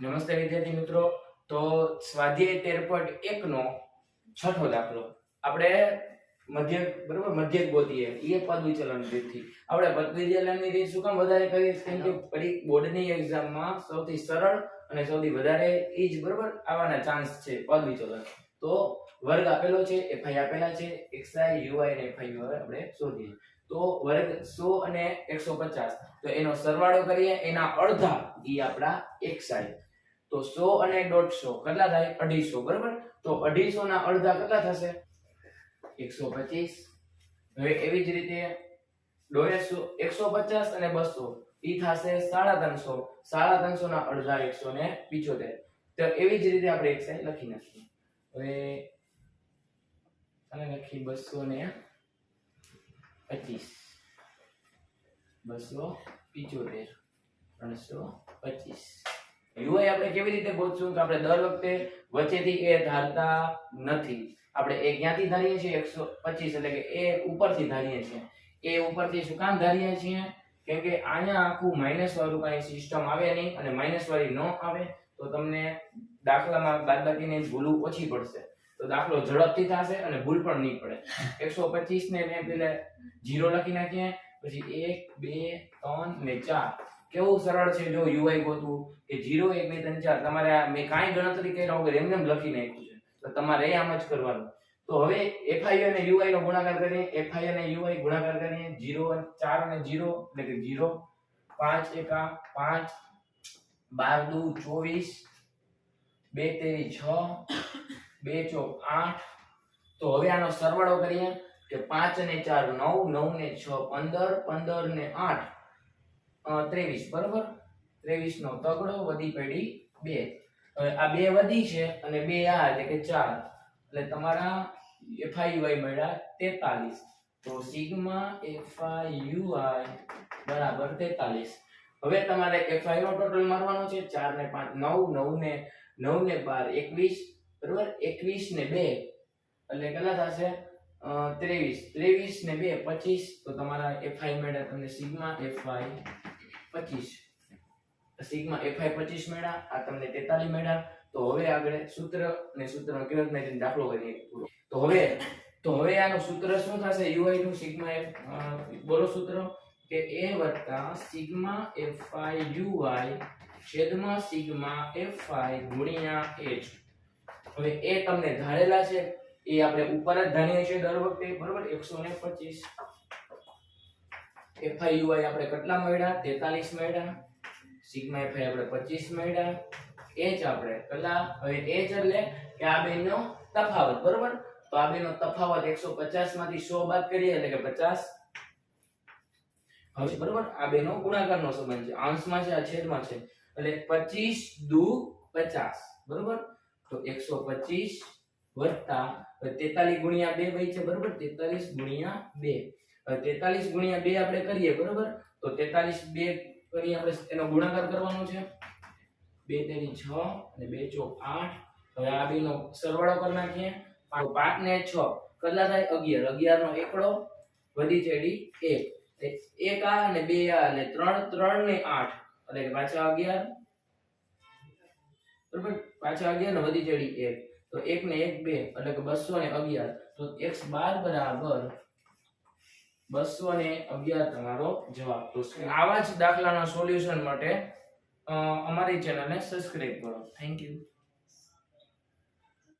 નમસ્તે વિદ્યાર્થી મિત્રો. તો સ્વાધ્યાય તેર પોઈન્ટ એક નો છઠ્ઠો દાખલો. આપણે મધ્યક બરોબર? મધ્યક ગોતીએ એ પદ વિચલન રીતથી. આપણે પદ વિચલનની રીત શું કામ વધારે કરીએ કેમ કે પરી બોર્ડની એક્ઝામમાં સૌથી સરળ અને સૌથી વધારે એ જ બરોબર? આવવાના ચાન્સ છે પદ વિચલન. તો વર્ગ આપેલો છે એફઆઈ આપેલા છે એક્સઆઈ યુઆઈ અને એફઆઈ યુઆઈ આપણે શોધીએ. તો વર્ગ 100 અને 150 તો એનો સરવાળો કરીએ, એના અડધા ઈ આપણા એક્સઆઈ તો સો અને દોઢસો, કેટલા થાય? અઢીસો, બરાબર? તો અઢીસો ના અડધા કેટલા થશે? 125 હવે એવી જ રીતે 150 150 અને બસો, ઈ થશે 350 350 ના અડધા 175 તો એવી જ રીતે આપણે એક્સઆઈ લખી નાખીએ હવે અને લખી બસો ને પચીસ. બસો પિચોતેર. ત્રણસો પચીસ. યુઆઈ આપણે કેવી રીતે ગોતશું કે આપણે દર વખતે વચ્ચેથી એ ધારતા નથી. આપણે એ ક્યાંથી ધારીએ છીએ? એકસો પચીસ એટલે કે એ ઉપરથી ધારીએ છીએ. એ ઉપરથી શું કામ ધારીએ છીએ? કેમ કે અહીંયા આખું માઇનસ વાળું કાંઈ સિસ્ટમ આવે નહીં અને માઇનસ વાળી ન આવે, તો તમને દાખલામાં બાદબાકીની ભૂલું ઓછી પડશે. તો દાખલો ઝડપથી થશે અને ભૂલ પણ નહીં પડે. એકસો પચીસ ને મેં પેલા જીરો લખી નાખીએ, પછી એક, બે, ત્રણ ને ચાર. કેવું સરળ છે? જો યુઆઈ ગોતવું કે જીરો એક, બે, ત્રણ, ચાર, તમારે આ મેં કાંઈ ગણતરી કરી વગર એમને એમ લખી નાખ્યું છે. તો તમારે આમ જ કરવાનું. તો હવે એફઆઈ અને યુઆઈ નો ગુણાકાર કરીએ. એફઆઈ અને યુઆઈ ગુણાકાર કરીએ. જીરો ચાર અને જીરો એટલે કે જીરો પાંચ, એકા પાંચ, બાર, દુ, ચોવીસ, બે, તેરી, છ, બે, ચોક, આઠ. તો હવે આનો સરવાળો કરીએ કે પાંચ અને ચાર નવ નવ ને છ, પંદર પંદર ને આઠ. ત્રેવીસ, બરોબર? ત્રેવીસ નો તગડો, વધી પેઢી બે. હવે આ બે વધી છે અને બે આ એટલે કે ચાર. એટલે તમારા એફઆઈયુઆઈ મળ્યા તેતાલીસ. તો સિગ્મા એફઆઈયુઆઈ બરાબર તેતાલીસ. હવે તમારે એફઆઈ નો ટોટલ મારવાનો છે ચાર ને પાંચ, નવ નવ ને નવ ને બાર, એકવીસ, બરોબર? એકવીસ ને બે. એટલે કેટલા થશે? ત્રેવીસ. ત્રેવીસ ને બે, પચીસ. તો તમારા એફઆઈ મળ્યા તમને સિગ્મા એફઆઈ પચીસ. સિગ્મા એફઆઈ પચીસ મેળા, આ તમને તેતાલીસ મેળા. તો હવે આગળ સૂત્ર ને સૂત્ર કેવી રીતના દાખલો કરીએ. તો હવે તો હવે આનું સૂત્ર શું થશે? યુઆઈ નું સિગ્મા એફ બોલો સૂત્ર. કે એ વત્તા sigma f i u i છેદમાં સિગ્મા એફઆઈ ગુણ્યા એચ. હવે એ તમને ધારેલા છે. એ આપણે ઉપર જ ધારીએ છીએ દર વખતે, બરોબર? એકસો ને પચીસ. એફઆઈ યુઆઈ આપણે કેટલા મળ્યા? તેતાલીસ મળ્યા. સિગ્મા એફઆઈ આપણે પચીસ મળ્યા. એચ આપણે કલા હવે એચ એટલે કે આ બેનો તફાવત, બરોબર? તો આ બેનો તફાવત એકસો પચાસમાંથી સો બાદ કરીએ એટલે કે પચાસ. હવે બરોબર? આ બેનો ગુણાકારનો સંબંધ છે. અંશમાં છે, આ છેદમાં છે. એટલે પચીસ દુ પચાસ. બરોબર? તો એકસો પચીસ વત્તા તેતાલીસ ગુણ્યા બે છે, બરોબર? તેતાલીસ ગુણ્યા બે. તેતાલીસ ગુણ્યા બે આપણે કરીએ, બરોબર? તો તેતાલીસ બે કરી આપણે, એનો ગુણાકાર કરવાનો છે. બે તેરી છ અને બે ચોક આઠ. હવે આ બે નો સરવાળો કરી નાખીએ. પાંચ ને છ. કેટલા થાય? અગિયાર. અગિયાર નો એકડો વધી ચડી એક. એક આ અને બે આ, એટલે ત્રણ ત્રણ ને આઠ. એટલે પાછા અગિયાર. બરોબર? પાછા અગિયાર ને વધી ચડી એક. તો એક ને એક બે, એટલે કે બસો ને અગિયાર. તો એક્સ બાર બરાબર બસો ને અગિયાર તમારો જવાબ તો આવા જ દાખલાના સોલ્યુશન માટે અમારી ચેનલને સબસ્ક્રાઇબ કરો. Thank you